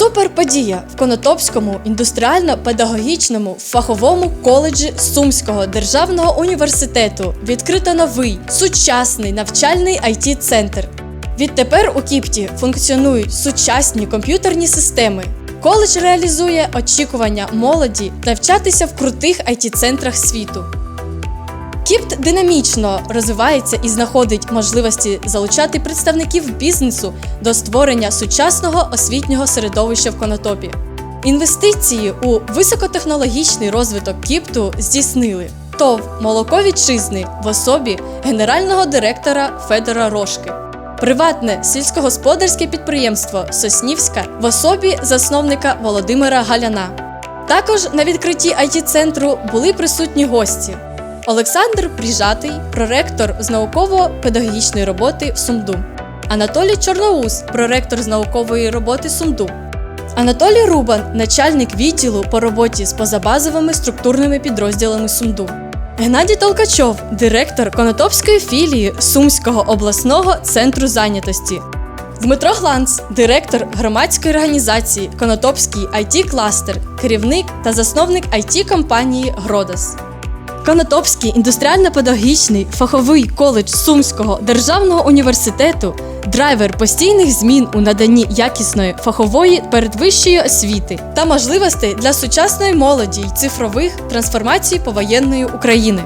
Суперподія в Конотопському індустріально-педагогічному фаховому коледжі Сумського державного університету відкрито новий сучасний навчальний it центр Відтепер у Кіпті функціонують сучасні комп'ютерні системи. Коледж реалізує очікування молоді навчатися в крутих it центрах світу. Кіпт динамічно розвивається і знаходить можливості залучати представників бізнесу до створення сучасного освітнього середовища в Конотопі. Інвестиції у високотехнологічний розвиток Кіпту здійснили ТОВ Молоко Вітчизни в особі генерального директора Федора Рошки, приватне сільськогосподарське підприємство Соснівська в особі засновника Володимира Галяна. Також на відкритті it центру були присутні гості. Олександр Пріжатий, проректор з науково-педагогічної роботи в Сумду, Анатолій Чорноус, проректор з наукової роботи Сумду, Анатолій Рубан, начальник відділу по роботі з позабазовими структурними підрозділами Сумду. Геннадій Толкачов, директор Конотопської філії Сумського обласного центру зайнятості. Дмитро Гланц, директор громадської організації Конотопський it кластер керівник та засновник it компанії Гродас. Конотопський індустріально-педагогічний фаховий коледж Сумського державного університету драйвер постійних змін у наданні якісної фахової передвищої освіти та можливостей для сучасної молоді й цифрових трансформацій повоєнної України.